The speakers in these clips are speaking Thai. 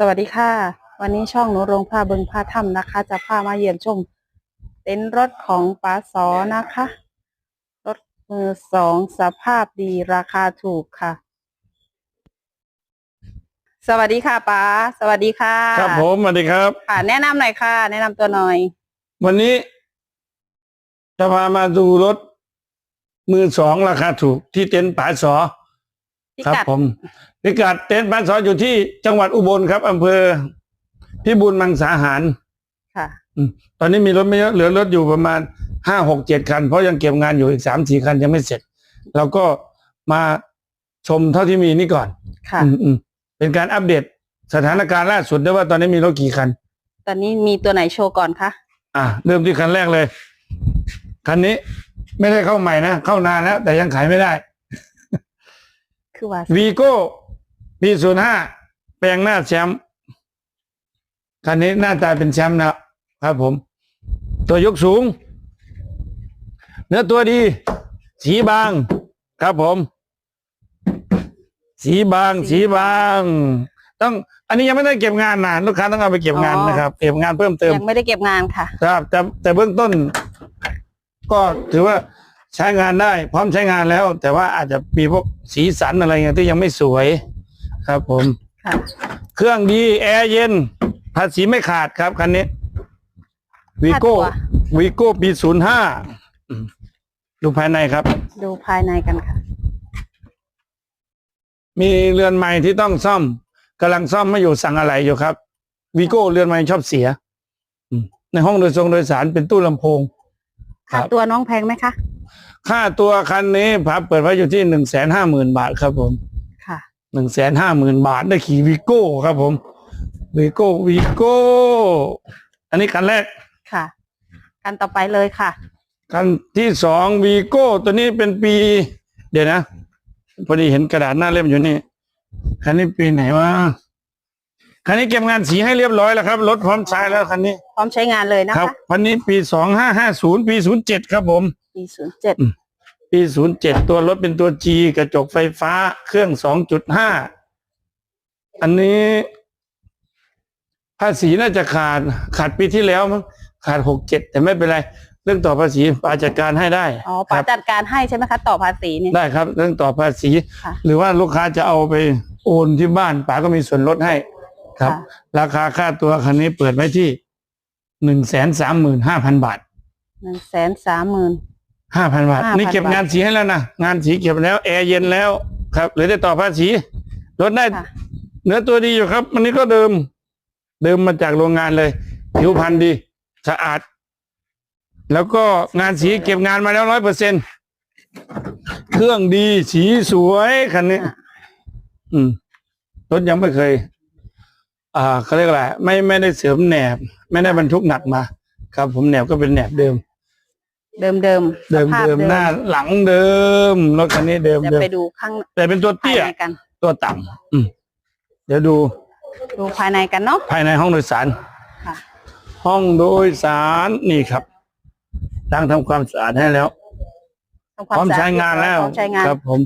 สวัสดีค่ะ วันนี้ช่องหนูโรงผ้าเบิงผ้าถ้ำนะคะ จะพามาเยี่ยมชม เต็นท์รถของป้าสอนะคะ รถมือสองสภาพดีราคาถูกค่ะ สวัสดีค่ะป้าสวัสดีค่ะครับผมสวัสดีครับ ค่ะ แนะนำหน่อยค่ะ แนะนำตัวหน่อย วันนี้ จะพามาดูรถ มือสองราคาถูกที่เต็นท์ป่าสอ พิครับกัดผม พิกัดเต็นท์ป่าสออยู่ที่จังหวัดอุบลครับอำเภอพิบูลมังสาหารค่ะตอนนี้มีรถไม่เยอะเหลือรถอยู่ประมาณห้าหกเจ็ดคัน เพราะยังเก็บงานอยู่อีกสามสี่คันยังไม่เสร็จ เราก็มาชมเท่าที่มีนี่ก่อนค่ะ อืมอืมเป็นการอัปเดตสถานการณ์ล่าสุดด้วยว่าตอนนี้มีรถกี่คัน ตอนนี้มีตัวไหนโชว์ก่อนคะอะเริ่มที่คันแรกเลย คันนี้ไม่ได้เข้าใหม่นะ เข้านานแล้ว แต่ยังขายไม่ได้คือว่าวีโก้ ปีศูนย์ห้าแปลงหน้าแชมป์คันนี้หน้าตาเป็นแชมป์นะครับผม ตัวยกสูง เนื้อตัวดี สีบางครับผม สีบาง สีบาง ต้อง อันนี้ยังไม่ได้เก็บงานนะลูกค้าต้องเอาไปเก็บงานนะครับ เก็บงานเพิ่มเติม ยังไม่ได้เก็บงานค่ะ ครับ แต่แต่เบื้องต้น ก็ถือว่าใช้งานได้ พร้อมใช้งานแล้ว แต่ว่าอาจจะมีพวกสีสันอะไรเงี้ยที่ยังไม่สวย ครับผม ค่ะ เครื่องดีแอร์เย็น ภาษีไม่ขาดครับคันนี้วีโก้ค่าตัววีโก้ปีศูนย์ห้าดูภายในครับ ดูภายในกันค่ะ มีเรือนใหม่ที่ต้องซ่อมกำลังซ่อมไม่อยู่สั่งอะไรอยู่ครับวีโก้เรือนใหม่ชอบเสีย อืมในห้องโดยทรงโดยสารเป็นตู้ลำโพง ครัค่าบ ตัวน้องแพงไหมคะ ค่าตัวคันนี้ผมเปิดไว้อยู่ที่หนึ่งแสนห้าหมื่นบาทครับผมค่ะ หนึ่งแสนห้าหมื่นบาทได้ขี่วีโก้ครับผมวีโก้วีโก้ อันนี้คันแรกค่ะกันต่อไปเลยค่ะ คันที่สองวีโก้ตัวนี้เป็นปี เดี๋ยวนะ พอดีเห็นกระดาษหน้าเล่มอยู่นี่ คันนี้ปีไหนวะคันนี้เก็บงานสีให้เรียบร้อยแล้วครับรถพร้อมใช้แล้วคันนี้ พร้อมใช้งานเลยนะครัคะบคันนี้ปีสองห้าห้าศูนย์ปีศูนย์เจ็ดครับผม ปีศูนย์เจ็ด ปีศูนย์เจ็ดตัวรถเป็นตัว G กระจกไฟฟ้าเครื่องสองจุดห้าอันนี้ ภาษีน่าจะขาดขาดปีที่แล้วมั้งขาดหกเจ็ดแต่ไม่เป็นไร เรื่องต่อภาษีป้าจัดการให้ได้อ๋อคป๋ารับจัดการให้ใช่ไหมคะต่อภาษีนี่ได้ครับ เรื่องต่อภาษีค่ะหรือว่าลูกค้าจะเอาไปโอนที่บ้านป้าก็มีส่วนลดให้ครับค่ะราคาค่าตัวคันนี้เปิดไว้ที่หนึ่งแสนสามหมื่นห้าพันบาทหนึ่งแสนสามหมื่น ห้าพันบาท 5,000 นี่เก็บงานสีให้แล้วนะ งานสีเก็บแล้ว แอร์เย็นแล้วครับเหลือได้ต่อภาษีลดได้ ค่ะ เนื้อตัวดีอยู่ครับอันนี้ก็เดิม เดิมมาจากโรงงานเลย ผิวพรรณดี สะอาด แล้วก็งานสีเก็บงานมาแล้วร้อยเปอร์เซ็นเครื่องดีสีสวยคันนี้ ค่ะ อืมรถยังไม่เคย อ่าเขาเรียกอะไรไม่ไม่ได้เสริมแหนบ ไม่ได้บรรทุกหนักมา ครับ ผมแหนบก็เป็นแหนบเดิม เดิมเดิมเดิมสภาพเดิมหน้าหลังเดิมรถคันนี้เดิมเดี๋ยวเดิมไปดูข้างแต่เป็นตัวภายเตี้ยในกันตัวต่ำอืมเดี๋ยวดู ดูภายในกันเนาะภายในห้องโดยสารค่ะห้องโดยสารนี่ครับตั้งทำความสะอาดให้แล้วทำคพวามร้อมสะอาดใช้งานแล้วพร้อมใช้งานครับผม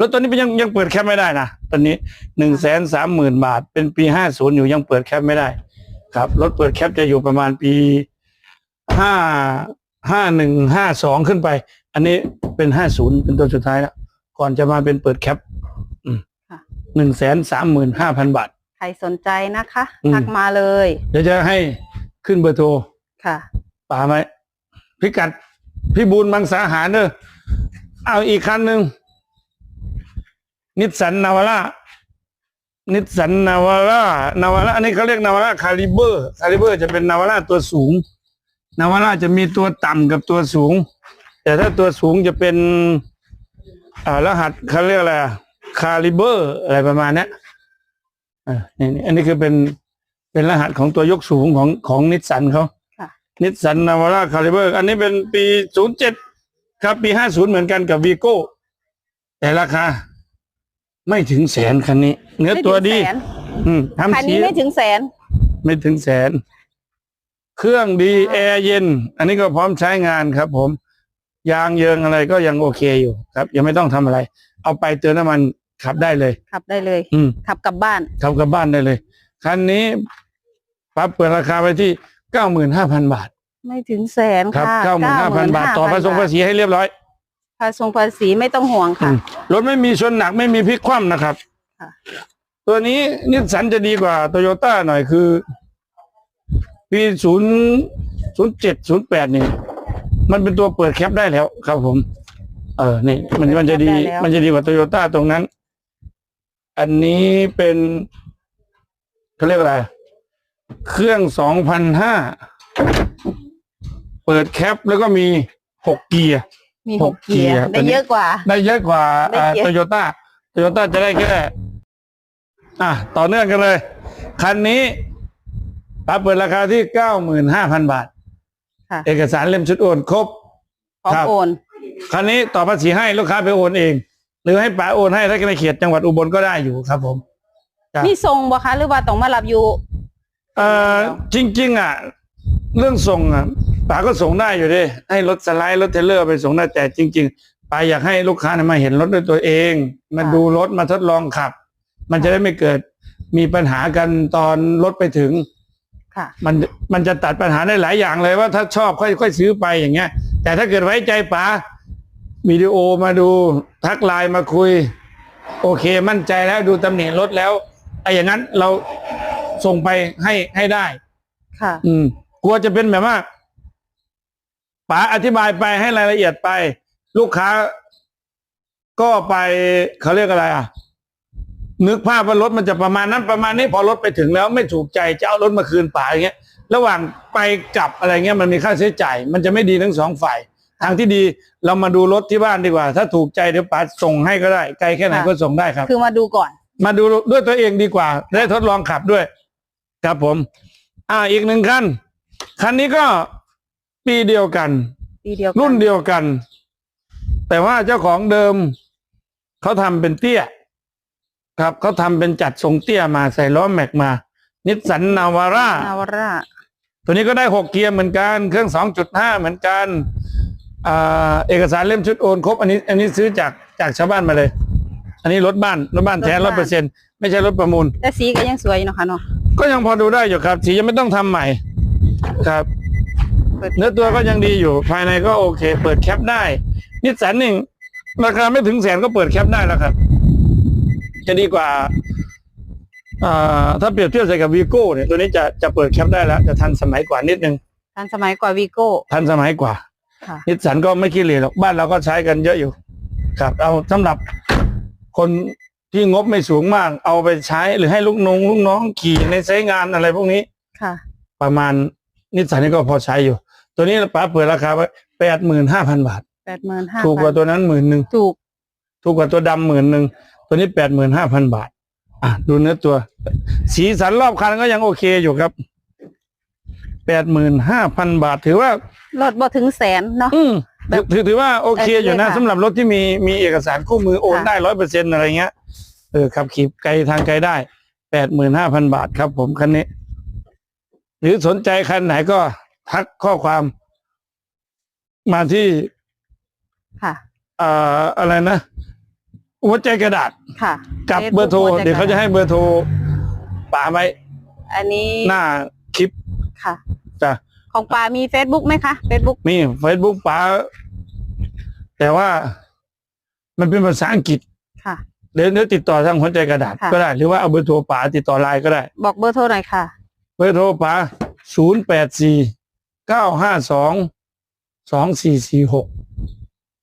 รถตัวนี้ยังยังเปิดแคปไม่ได้นะตอนนี้หนึ่งแสนสามหมื่นบาท เป็นปีห้าศูนย์อยู่ยังเปิดแคปไม่ได้ ครับรถเปิดแคปจะอยู่ประมาณปีห้า ห้าหนึ่งห้าสองขึ้นไป อันนี้เป็นห้าศูนย์เป็นตัวสุดท้ายแล้วก่อนจะมาเป็นเปิดแคปค่ะหนึ่งแสนสามหมื่นห้าพันบาท ใครสนใจนะคะอืมทักมาเลย เดี๋ยวจะให้ขึ้นเบอร์โทร ค่ะ ป่าไหม พิกัด พี่บูลมังสาหารเนอะเอาอีกคันหนึ่ง นิสสันนาวาร่านิสสันนาวาร่านาวาร่าอันนี้เขาเรียกนาวาร่าคาลิเบอร์ คาลิเบอร์จะเป็นนาวาร่าตัวสูง นาวาร่าจะมีตัวต่ำกับตัวสูง แต่ถ้าตัวสูงจะเป็นอ่ารหัสเขาเรียกอะไรคาลิเบอร์ อะไรประมาณเนี้ยอ่านี่นี่อันนี้คือเป็นเป็นรหัสของตัวยกสูงของของนิสสันเขาค่ะนิสสันนาวาร่าคาลิเบอร์ อันนี้เป็นปีศูนย์เจ็ดครับปีห้าศูนย์เหมือนกันกับวีโก้ แต่ราคา ไม่ถึงแสนคันนี้ เนื้อไม่ถึงตัวดีแสนอืมคันทำสีนี้ไม่ถึงแสน ไม่ถึงแสน เครื่องดีแอร์เย็น อันนี้ก็พร้อมใช้งานครับ ผม ยางเยิงอะไรก็ยังโอเคอยู่ครับ ยังไม่ต้องทำอะไร เอาไปเติมน้ำมันขับได้เลย ขับได้เลย อืมขับกลับบ้าน ขับกลับบ้านได้เลยคันนี้ปั๊บเปิดราคาไปที่เก้าหมื่นห้าพันบาท ไม่ถึงแสนครับค่ะเก้าหมื่นห้าพันบาท ต่อผสมภาษีให้เรียบร้อยภาษีภาษีไม่ต้องห่วงอืค่ะ มรถไม่มีชนหนักไม่มีพลิกคว่ำนะครับ ค่ะ ตัวนี้นิสสันจะดีกว่าโตโยต้าหน่อยคือ ปีศูนย์ศูนย์เจ็ดศูนย์แปดนี่ มันเป็นตัวเปิดแคปได้แล้วครับผม เออนี่มันมันจะดีได้แล้ว มันจะดีกว่าโตโยต้าตรงนั้น อันนี้เป็นเขาเรียกอะไร เครื่องสองพันห้าเปิดแคปแล้วก็มีหกเกียร์ มีหหกกเกียร์เกียร์ ได้เยอะกว่า ได้เยอะกว่าได้เกียร์โตโยต้าโตโยต้าจะได้แค่ อะ ต่อเนื่องกันเลย คันนี้ ปั๊บเปิดราคาที่เก้าหมื่นห้าพันบาท ค่ะเอกสารเล่มชุดโอนครบ พร้อมครับ โอนคันนี้ต่อภาษีให้ลูกค้าไปโอนเอง หรือให้ป๋าโอนให้ถ้าในเขตจังหวัดอุบลก็ได้อยู่ครับผม ครับ นี่ทรงบ่คะหรือว่าต้องมารับอยู่ เอ่อจริง ๆ อะ เรื่องส่งอะป๋าก็ส่งได้อยู่ดิให้รถสไลด์รถเทรลเลอร์ไปส่งได้แต่จริงๆป๋าอยากให้ลูกค้าเนี่ยมาเห็นรถด้วยตัวเอง มาดูรถมาทดลองขับ มันจะได้ไม่เกิดมีปัญหากันตอนรถไปถึงค่ะ มันมันจะตัดปัญหาได้หลายอย่างเลยว่าถ้าชอบค่อยค่อยซื้อไปอย่างเงี้ย แต่ถ้าเกิดไว้ใจป๋าวิดีโอมาดูทักไลน์มาคุย โอเคมั่นใจแล้วดูตำหนิรถแล้วไอ้อย่างนั้นเราส่งไปให้ให้ได้ ค่ะ อืม กลัวจะเป็นแบบว่าป๋าอธิบายไปให้รายละเอียดไป ลูกค้าก็ไปเขาเรียกอะไรอะ นึกภาพว่ารถมันจะประมาณนั้นประมาณนี้พอรถไปถึงแล้วไม่ถูกใจจะเอารถมาคืนป๋าอย่างเงี้ย ระหว่างไปกลับอะไรเงี้ยมันมีค่าใช้จ่าย มันจะไม่ดีทั้งสองฝ่าย ทางที่ดีเรามาดูรถที่บ้านดีกว่า ถ้าถูกใจเดี๋ยวป๋าส่งให้ก็ได้ไกลแค่ไหนค่ะก็ส่งได้ครับ คือมาดูก่อน มาดูด้วยตัวเองดีกว่า ได้ทดลองขับด้วย ครับผม อ่าอีกหนึ่งคันคันนี้ก็ปีเดียวกันปีเดียวกัรุ่นเดียวกัน แต่ว่าเจ้าของเดิมเขาทำเป็นเตี้ย ครับเขาทำเป็นจัดทรงเตี้ยมาใส่ล้อแม็กมา นิสสันนาวาร่า นาวาร่าตัวนี้ก็ได้หกเกียร์เหมือนกัน เครื่องสองจุดห้าเหมือนกันอ่าเอกสารเล่มชุดโอนครบอันนี้ อันนี้ซื้อจากจากชาวบ้านมาเลย อันนี้รถบ้านรถบ้านแท้ร้อยเปอร์เซ็นไม่ใช่รถประมูล แต่สีก็ยังสวยอยู่เนาะค่ะเนาะก็ยังพอดูได้อยู่ครับ สียังไม่ต้องทำใหม่ ครับเปิดเนื้อตัวก็ยังดีอยู่ ภายในก็โอเค เปิดแคปได้ นิสสันหนึ่งราคาไม่ถึงแสนก็เปิดแคปได้แล้วครับ จะดีกว่าอ่าถ้าเปรียบเทียบใส่กับวีโก้เนี่ยตัวนี้จะจะเปิดแคปได้แล้ว จะทันสมัยกว่านิดนึง ทันสมัยกว่าวีโก้ทันสมัยกว่าค่ะนิสสันก็ไม่ขี้เหร่หรอกบ้านเราก็ใช้กันเยอะอยู่ ครับ เอาสำหรับคนที่งบไม่สูงมาก เอาไปใช้หรือให้ลูกน้องลูกน้องขี่ในใช้งานอะไรพวกนี้ค่ะ ประมาณนิสสันนี่ก็พอใช้อยู่ ตัวนี้ป้าเปิดราคาไว้แปดหมื่นห้าพันบาทแปดหมื่นห้าถูกกว่าตัวนั้นหมื่นหนึ่งถูก ถูกกว่าตัวดำหมื่นหนึ่ง ตัวนี้แปดหมื่นห้าพันบาท อะดูเนื้อตัว สีสันรอบคันก็ยังโอเคอยู่ครับแปดหมื่นห้าพันบาท ถือว่ารถบ่ถึงแสนเนาะอืมแบบถือถือว่าโอเคอยู่นะโอเคค่ะสำหรับรถที่มีมีเอกสารคู่มือโอนค่ะได้ร้อยเปอร์เซ็นอะไรเงี้ยเออขับขี่ไกลทางไกลได้แปดหมื่นห้าพันบาทครับ ผมคันนี้ หรือสนใจคันไหนก็ทักข้อความมาที่ ค่ะอ่าอะไรนะ หัวใจกระดาษค่ะกับ Facebook เบอร์โทรหัวใจเดี๋ยวเขาจะให้เบอร์โทรป่าไว้อันนี้หน้าคลิปค่ะ จ้ะของปามี Facebook ไหมคะ Facebook มีเฟซบุ๊กป๋าแต่ว่ามันเป็นภาษาอังกฤษค่ะ เดี๋ยวเดี๋ยวติดต่อทางหัวใจกระดาษค่ะ ก็ได้ หรือว่าเอาเบอร์โทรป๋าติดต่อไลน์ก็ได้ บอกเบอร์โทรหน่อยค่ะ เบอร์โทรป๋าศูนย์แปดสี่เก้าห้าสองสองสี่สี่หก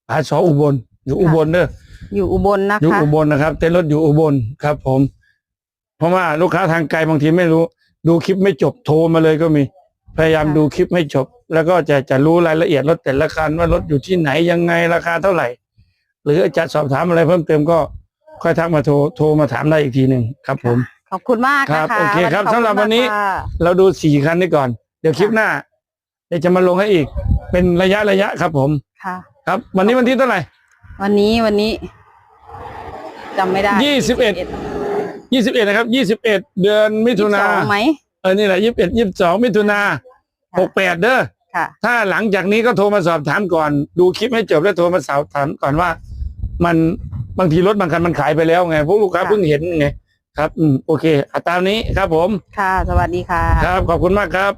ป๋าสออุบลอยู่อุบลเด้อ อยู่อุบลนะอยู่คะอุบลนะครับ เต้นรถอยู่อุบลครับ ผม เพราะว่าลูกค้าทางไกลบางทีไม่รู้ ดูคลิปไม่จบโทรมาเลยก็มี พยายามดูคลิปให้จบ แล้วก็จะจะรู้รายละเอียดรถแต่ละคันว่ารถอยู่ที่ไหนยังไงราคาเท่าไหร่ หรือจะสอบถามอะไรเพิ่มเติมก็ค่อยทักมาโทรโทรมาถามได้อีกทีหนึ่งครับ ผมขอบคุณมากครันะบคะโอเคครับขอณสำหรับวันนี้มากค่ะเราดูสี่คันนี้ก่อน เดี๋ยวคลิปหน้า เดี๋ยวจะมาลงให้อีก เป็นระยะระยะครับผมค่ะ ครับ วันนี้วันที่เท่าไหร่วันนี้วันนี้ จำไม่ได้ยี่สิบเอ็ดยี่สิบเอ็ดนะครับยี่สิบเอ็ดเดือนมิถุนายี่สิบสองไหมเออนี่แหละยี่สิบเอ็ดยี่สิบสองมิถุนาค่ะหกแปดเด้อค่ะถ้าหลังจากนี้ก็โทรมาสอบถามก่อน ดูคลิปให้จบแล้วโทรมาสอบถามก่อนว่า มันบางทีรถบางคันมันขายไปแล้วไงพวกลูกค้าค่ะเพิ่งเห็นไงครับ อืมโอเคอะตามนี้ครับผม ค่ะ สวัสดีค่ะ ครับ ขอบคุณมากครับ